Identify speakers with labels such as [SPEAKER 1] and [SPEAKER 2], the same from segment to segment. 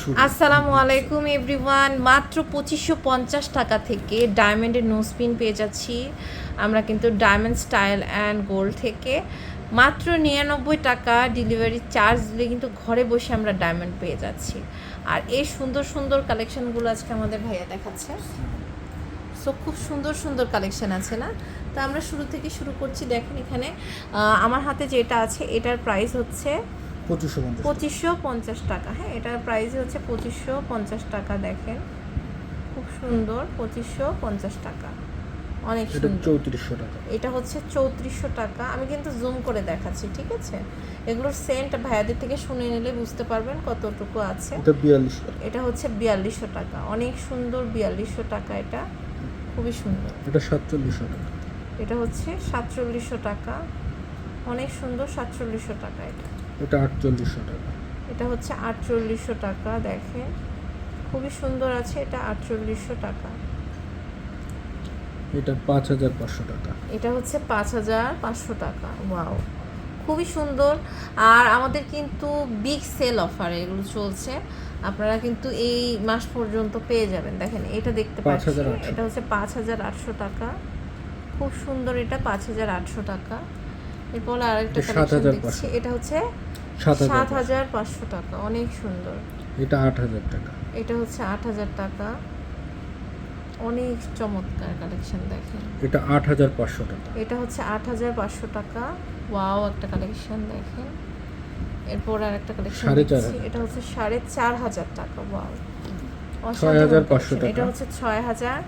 [SPEAKER 1] শুরু।
[SPEAKER 2] আসসালামু আলাইকুম এভরিওয়ান মাত্র পঁচিশশো পঞ্চাশ টাকা থেকে ডায়মন্ডের নো স্পিন পেয়ে যাচ্ছি। আমরা কিন্তু ডায়মন্ড স্টাইল অ্যান্ড গোল্ড থেকে। মাত্র নিরানব্বই টাকা ডেলিভারি চার্জ দিলে কিন্তু ঘরে বসে আমরা ডায়মন্ড পেয়ে যাচ্ছি। আর এই সুন্দর সুন্দর কালেকশনগুলো আজকে আমাদের ভাইয়া দেখাচ্ছে। সো খুব সুন্দর সুন্দর কালেকশন আছে না? তো আমরা শুরু থেকে শুরু করছি। দেখেন এখানে আমার হাতে যেটা আছে, এটার প্রাইস হচ্ছে
[SPEAKER 1] পঁচিশশো পঞ্চাশ
[SPEAKER 2] টাকা। হ্যাঁ এটার প্রাইস হচ্ছে পঁচিশশো পঞ্চাশ টাকা দেখেন। খুব সুন্দর পঁচিশশো পঞ্চাশ টাকা। অনেক সুন্দর।
[SPEAKER 1] চৌত্রিশশো টাকা।
[SPEAKER 2] এটা হচ্ছে চৌত্রিশশো টাকা। আমি কিন্তু জুম করে দেখাচ্ছি ঠিক আছে? এগুলোর সেন্ট ভাইয়াদের থেকে শুনে নিলে বুঝতে পারবেন কতটুকু আছে।
[SPEAKER 1] এটা
[SPEAKER 2] এটা হচ্ছে বিয়াল্লিশশো টাকা। অনেক সুন্দর বিয়াল্লিশশো টাকা এটা। খুবই সুন্দর।
[SPEAKER 1] এটা সাতচল্লিশশো টাকা।
[SPEAKER 2] এটা হচ্ছে সাতচল্লিশশো টাকা। অনেক সুন্দর সাতচল্লিশশো টাকা এটা।
[SPEAKER 1] এটা আটচল্লিশশো টাকা।
[SPEAKER 2] এটা হচ্ছে আটচল্লিশশো টাকা দেখেন। খুবই সুন্দর আছে এটা আটচল্লিশশো টাকা।
[SPEAKER 1] এটা পাঁচ হাজার পাঁচশো টাকা।
[SPEAKER 2] এটা হচ্ছে পাঁচ হাজার পাঁচশো টাকা ওয়াও। খুবই সুন্দর। আর আমাদের কিন্তু বিগ সেল অফার এগুলো চলছে। আপনারা কিন্তু এই মাস পর্যন্ত পেয়ে যাবেন। দেখেন এটা দেখতে
[SPEAKER 1] পাচ্ছেন।
[SPEAKER 2] এটা হচ্ছে পাঁচ হাজার আটশো টাকা। খুব সুন্দর এটা পাঁচ হাজার আটশো টাকা। এরপর আরেকটা কালেকশন
[SPEAKER 1] 7,500
[SPEAKER 2] দেখছি। এটা হচ্ছে
[SPEAKER 1] সাত হাজার
[SPEAKER 2] পাঁচশো। টাকা অনেক সুন্দর।
[SPEAKER 1] এটা আট হাজার টাকা।
[SPEAKER 2] এটা হচ্ছে আট হাজার টাকা। অনেক চমৎকার কালেকশন দেখেন।
[SPEAKER 1] এটা আট হাজার পাঁচশো টাকা।
[SPEAKER 2] এটা হচ্ছে আট হাজার পাঁচশো টাকা। ওয়াও একটা কালেকশন দেখেন। এরপর আর একটা কালেকশন। এটা হচ্ছে সাড়ে চার হাজার টাকা। ওয়াও
[SPEAKER 1] ছয় হাজার পাঁচশো
[SPEAKER 2] এটা হচ্ছে ছয় হাজার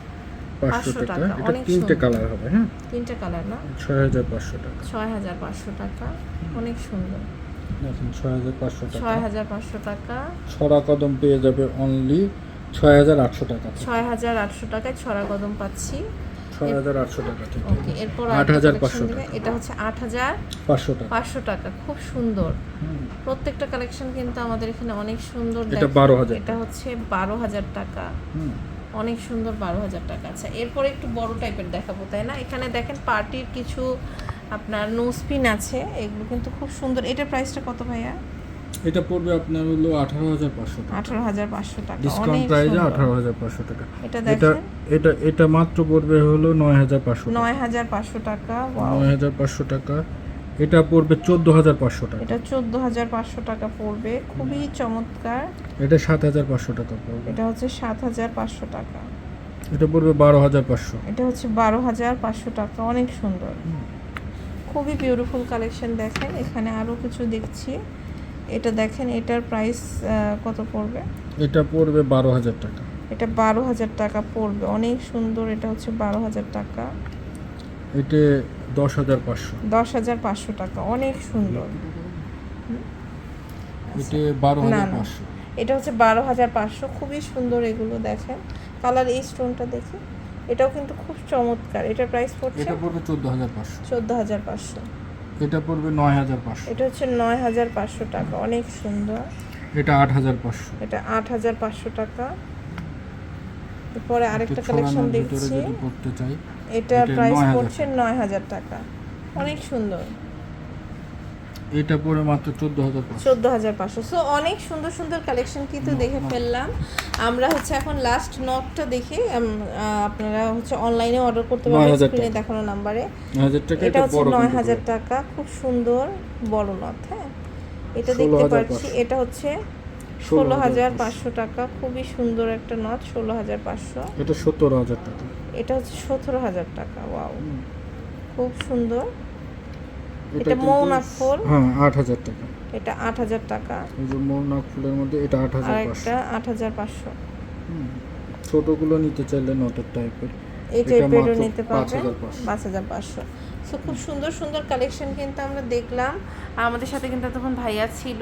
[SPEAKER 1] পাঁচশো টাকা। এটা
[SPEAKER 2] অনেক
[SPEAKER 1] তিনটে। কালার হবে হ্যাঁ?
[SPEAKER 2] তিনটে কালার না?
[SPEAKER 1] ছয় হাজার পাঁচশো টাকা।
[SPEAKER 2] ছয় হাজার পাঁচশো টাকা অনেক সুন্দর।
[SPEAKER 1] ছয় হাজার পাঁচশো টাকা।
[SPEAKER 2] ছয় হাজার পাঁচশো টাকা।
[SPEAKER 1] ছড়া কদম পেয়ে যাবে অনলি ছয় হাজার আটশো টাকা
[SPEAKER 2] ছয় হাজার আটশো টাকায় ছড়া কদম পাচ্ছি।
[SPEAKER 1] ছয় হাজার আটশো টাকা
[SPEAKER 2] ওকে এরপর
[SPEAKER 1] আট হাজার পাঁচশো। টাকা।
[SPEAKER 2] এটা হচ্ছে আট হাজার
[SPEAKER 1] পাঁচশো টাকা
[SPEAKER 2] পাঁচশো টাকা খুব সুন্দর। প্রত্যেকটা কালেকশন কিন্তু আমাদের এখানে অনেক সুন্দর
[SPEAKER 1] এটা
[SPEAKER 2] দেখেন।
[SPEAKER 1] 12,000
[SPEAKER 2] এটা হচ্ছে বারো হাজার টাকা। অনেক সুন্দর বারো হাজার টাকা আচ্ছা এরপরে একটু বড় টাইপের দেখাবো তাই না? এখানে দেখেন পার্টির কিছু আপনার নোসপিন আছে এগুলো কিন্তু খুব সুন্দর। এটার প্রাইসটা কত ভাইয়া?
[SPEAKER 1] এটা পড়বে আপনার হলো আঠারো হাজার পাঁচশো টাকা।
[SPEAKER 2] আঠারো হাজার পাঁচশো টাকা
[SPEAKER 1] ডিসকাউন্ট প্রাইসে
[SPEAKER 2] সুন্দর।
[SPEAKER 1] আঠারো হাজার পাঁচশো টাকা।
[SPEAKER 2] এটা
[SPEAKER 1] এটা
[SPEAKER 2] দেখেন।
[SPEAKER 1] এটা এটা মাত্র পড়বে হলো নয় হাজার পাঁচশো টাকা।
[SPEAKER 2] নয় হাজার পাঁচশো টাকা ওয়াও
[SPEAKER 1] নয় হাজার পাঁচশো টাকা। এটা পড়বে চোদ্দ হাজার পাঁচশো টাকা।
[SPEAKER 2] এটা চোদ্দ হাজার পাঁচশো টাকা পড়বে। খুবই চমৎকার।
[SPEAKER 1] এটা সাত হাজার পাঁচশো টাকা পড়বে।
[SPEAKER 2] এটা হচ্ছে সাত হাজার পাঁচশো টাকা।
[SPEAKER 1] এটা পড়বে বারো হাজার পাঁচশো।
[SPEAKER 2] এটা হচ্ছে বারো হাজার পাঁচশো টাকা। অনেক সুন্দর। খুবই বিউটিফুল কালেকশন দেখেন। এখানে আরও কিছু দেখছি। এটা দেখেন এটার প্রাইস কত পড়বে?
[SPEAKER 1] এটা পড়বে বারো হাজার টাকা।
[SPEAKER 2] এটা বারো হাজার টাকা পড়বে। অনেক সুন্দর। এটা হচ্ছে বারো হাজার টাকা।
[SPEAKER 1] এটা দশ হাজার পাঁচশো।
[SPEAKER 2] দশ হাজার পাঁচশো টাকা অনেক সুন্দর।
[SPEAKER 1] এটা বারো
[SPEAKER 2] না
[SPEAKER 1] হাজার পাঁচশো।
[SPEAKER 2] এটা হচ্ছে বারো হাজার পাঁচশো খুবই সুন্দর এগুলো দেখেন। কালার এই স্টোনটা দেখি এটাও কিন্তু খুব চমৎকার এটার প্রাইস পড়ছে
[SPEAKER 1] এটা পড়বে চোদ্দ হাজার পাঁচশো।
[SPEAKER 2] চোদ্দ হাজার পাঁচশো।
[SPEAKER 1] এটা পড়বে নয় হাজার পাঁচশো।
[SPEAKER 2] এটা হচ্ছে নয় হাজার পাঁচশো টাকা অনেক সুন্দর।
[SPEAKER 1] এটা আট হাজার পাঁচশো।
[SPEAKER 2] এটা আট হাজার পাঁচশো টাকা। এরপরে আরেকটা কালেকশন দেখছি।
[SPEAKER 1] করতে চাই
[SPEAKER 2] এটা প্রাইস
[SPEAKER 1] 9,000
[SPEAKER 2] পড়ছে নয় হাজার টাকা। অনেক সুন্দর।
[SPEAKER 1] এটা পড়বে মাত্র চোদ্দ হাজার পাঁচশো।
[SPEAKER 2] চোদ্দ হাজার পাঁচশো। সো অনেক সুন্দর সুন্দর কালেকশন কিন্তু দেখে ফেললাম। আমরা হচ্ছে এখন লাস্ট নটটা দেখি। আপনারা হচ্ছে অনলাইনে অর্ডার করতে পারবেন স্ক্রিনে দেখানো নাম্বারে
[SPEAKER 1] নয় হাজার টাকা
[SPEAKER 2] এটা হচ্ছে
[SPEAKER 1] বড়
[SPEAKER 2] নয়
[SPEAKER 1] কিন্তু
[SPEAKER 2] হাজার
[SPEAKER 1] পড়বে।
[SPEAKER 2] টাকা। খুব সুন্দর বড় নথ হ্যাঁ। এটা দেখতে পাচ্ছি এটা হচ্ছে ষোলো হাজার পাঁচশো টাকা। খুবই সুন্দর একটা নথ ষোলো হাজার পাঁচশো।
[SPEAKER 1] এটা সত্তর হাজার টাকা।
[SPEAKER 2] এটা হচ্ছে সতেরো হাজার টাকা ওয়াও। খুব সুন্দর। এটা মৌনাক ফুল।
[SPEAKER 1] হ্যাঁ আট হাজার টাকা।
[SPEAKER 2] এটা আট হাজার টাকা।
[SPEAKER 1] এই যে মৌনাক ফুলের মধ্যে এটা আট হাজার পাঁচশো।
[SPEAKER 2] একটা আট হাজার পাঁচশো।
[SPEAKER 1] ছোটগুলো নিতে চাইলে নটের টাইপের
[SPEAKER 2] এই টাইপেরও নিতে পারবেন। পাঁচ হাজার পাঁচশো। সো খুব সুন্দর সুন্দর কালেকশন কিন্তু আমরা দেখলাম। আমাদের সাথে কিন্তু তখন ভাইয়া ছিল।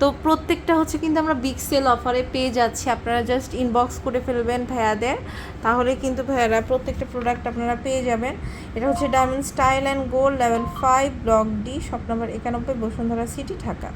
[SPEAKER 2] তো প্রত্যেকটা হচ্ছে কিন্তু আমরা বিগ সেল অফারে পেয়ে যাচ্ছি। আপনারা জাস্ট ইনবক্স করে ফেলবেন ভাইয়াদের। তাহলে কিন্তু ভাইয়ারা প্রত্যেকটা প্রোডাক্ট আপনারা পেয়ে যাবেন। এটা হচ্ছে diamond style and gold level five block D shop number একানব্বই বসুন্ধরা সিটি ঢাকা।